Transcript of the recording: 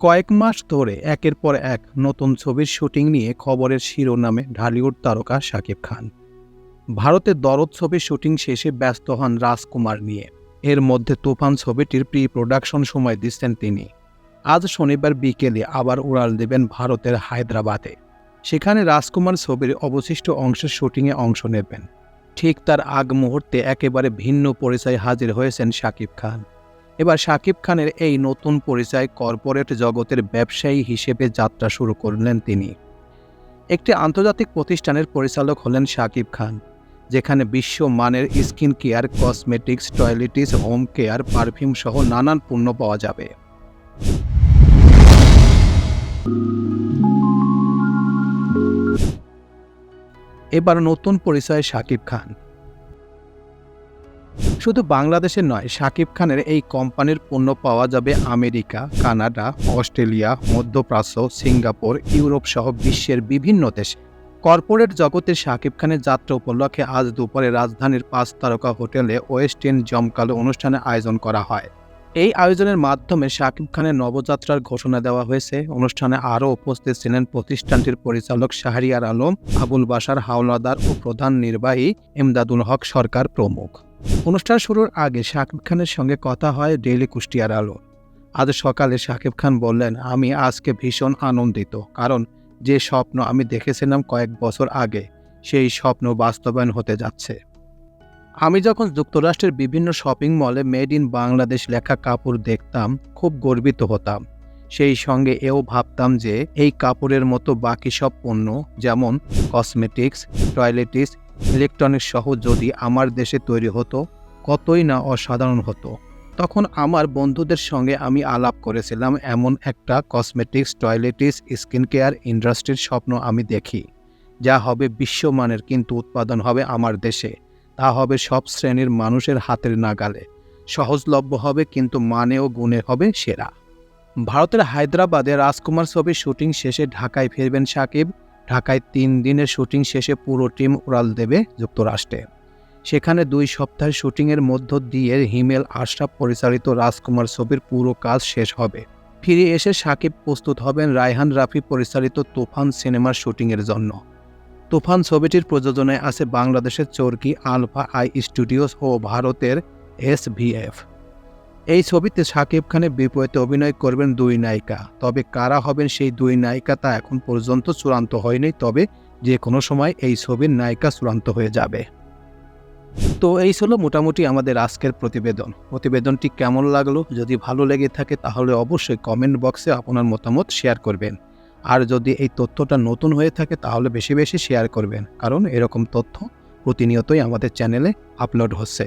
কয়েক মাস ধরে একের পর এক নতুন ছবির শুটিং নিয়ে খবরের শিরোনামে ঢালিউড তারকা শাকিব খান। ভারতে দরদ ছবির শুটিং শেষে ব্যস্ত হন রাজকুমার নিয়ে। এর মধ্যে তুফান ছবিটির প্রি প্রোডাকশন সময় দিচ্ছেন তিনি। আজ শনিবার বিকেলে আবার উড়াল দেবেন ভারতের হায়দ্রাবাদে। সেখানে রাজকুমার ছবির অবশিষ্ট অংশের শুটিংয়ে অংশ নেবেন। ঠিক তার আগ মুহূর্তে একেবারে ভিন্ন পরিচয় হাজির হয়েছেন শাকিব খান। এবার শাকিব খানের এই নতুন পরিচয় কর্পোরেট জগতের ব্যবসায়ী হিসেবে যাত্রা শুরু করলেন তিনি। একটি আন্তর্জাতিক প্রতিষ্ঠানের পরিচালক হলেন শাকিব খান, যেখানে বিশ্বমানের skin care, cosmetics, toiletries, home care, perfume সহ নানান পণ্য পাওয়া যাবে। এবার নতুন পরিচয় শাকিব খান। শুধু বাংলাদেশে নয়, শাকিব খানের এই কোম্পানির পণ্য পাওয়া যাবে আমেরিকা, কানাডা, অস্ট্রেলিয়া, মধ্যপ্রাচ্য, সিঙ্গাপুর, ইউরোপ সহ বিশ্বের বিভিন্ন দেশে। কর্পোরেট জগতে শাকিব খানের যাত্রা উপলক্ষে আজ দুপুরে রাজধানীর পাঁচ তারকা হোটেলে ওয়েস্ট এন্ড জমকালো অনুষ্ঠানে আয়োজন করা হয়। এই আয়োজনের মাধ্যমে শাকিব খানের নবযাত্রার ঘোষণা দেওয়া হয়েছে। অনুষ্ঠানে আরও উপস্থিত ছিলেন প্রতিষ্ঠানটির পরিচালক শাহরিয়ার আলম, আবুল বাসার হাওলাদার ও প্রধান নির্বাহী এমদাদুল হক সরকার প্রমুখ। অনুষ্ঠান শুরুর আগে শাকিব খানের সঙ্গে কথা হয় ডেইলি কুষ্টিয়ার আলো। আজ সকালে শাকিব খান বললেন, আমি আজকে ভীষণ আনন্দিত, কারণ যে স্বপ্ন আমি দেখেছিলাম কয়েক বছর আগে, সেই স্বপ্ন বাস্তবায়ন হতে যাচ্ছে। আমি যখন যুক্তরাষ্ট্রের বিভিন্ন শপিং মলে মেড ইন বাংলাদেশ লেখা কাপড় দেখতাম, খুব গর্বিত হতাম। সেই সঙ্গে এও ভাবতাম যে, এই কাপড়ের মতো বাকি সব পণ্য, যেমন কসমেটিক্স টয়লেটিস ইলেকট্রনিক্স সহ যদি আমার দেশে তৈরি হতো, কতই না অসাধারণ হতো। তখন আমার বন্ধুদের সঙ্গে আমি আলাপ করেছিলাম এমন একটা কসমেটিক্স টয়লেটিস স্কিন কেয়ার ইন্ডাস্ট্রির স্বপ্ন আমি দেখি। যা হবে বিশ্বমানের, কিন্তু উৎপাদন হবে আমার দেশে। তা হবে সব শ্রেণির মানুষের হাতের নাগালে। সহজলভ্য হবে, কিন্তু মানে ও গুণে হবে সেরা। ভারতের হায়দ্রাবাদে রাজকুমার ছবির শুটিং শেষে ঢাকায় ফিরবেন সাকিব। ঢাকায় তিন দিনের শুটিং শেষে পুরো টিম উড়াল দেবে যুক্তরাষ্ট্রে। সেখানে দুই সপ্তাহের শুটিংয়ের মধ্য দিয়ে হিমেল আশরাফ পরিচালিত রাজকুমার ছবির পুরো কাজ শেষ হবে। ফিরে এসে সাকিব প্রস্তুত হবেন রায়হান রাফি পরিচালিত তুফান সিনেমার শুটিংয়ের জন্য। তুফান ছবিটির প্রযোজনায় আছে বাংলাদেশের চরকি আলফা আই স্টুডিওস ও ভারতের এসভিএফ এই ছবিতে শাকিব খানের বিপরীতে অভিনয় করবেন দুই নায়িকা। তবে কারা হবেন সেই দুই নায়িকা তা এখন পর্যন্ত চূড়ান্ত হয়নি, তবে যে কোনো সময় এই ছবির নায়িকা চূড়ান্ত হয়ে যাবে। তো এই ছিল মোটামুটি আমাদের আজকের প্রতিবেদন। প্রতিবেদনটি কেমন লাগল, যদি ভালো লেগে থাকে তাহলে অবশ্যই কমেন্ট বক্সে আপনার মতামত শেয়ার করবেন। আর যদি এই তথ্যটা নতুন হয়ে থাকে তাহলে বেশি বেশি শেয়ার করবেন, কারণ এরকম তথ্য প্রতিনিয়তই আমাদের চ্যানেলে আপলোড হচ্ছে।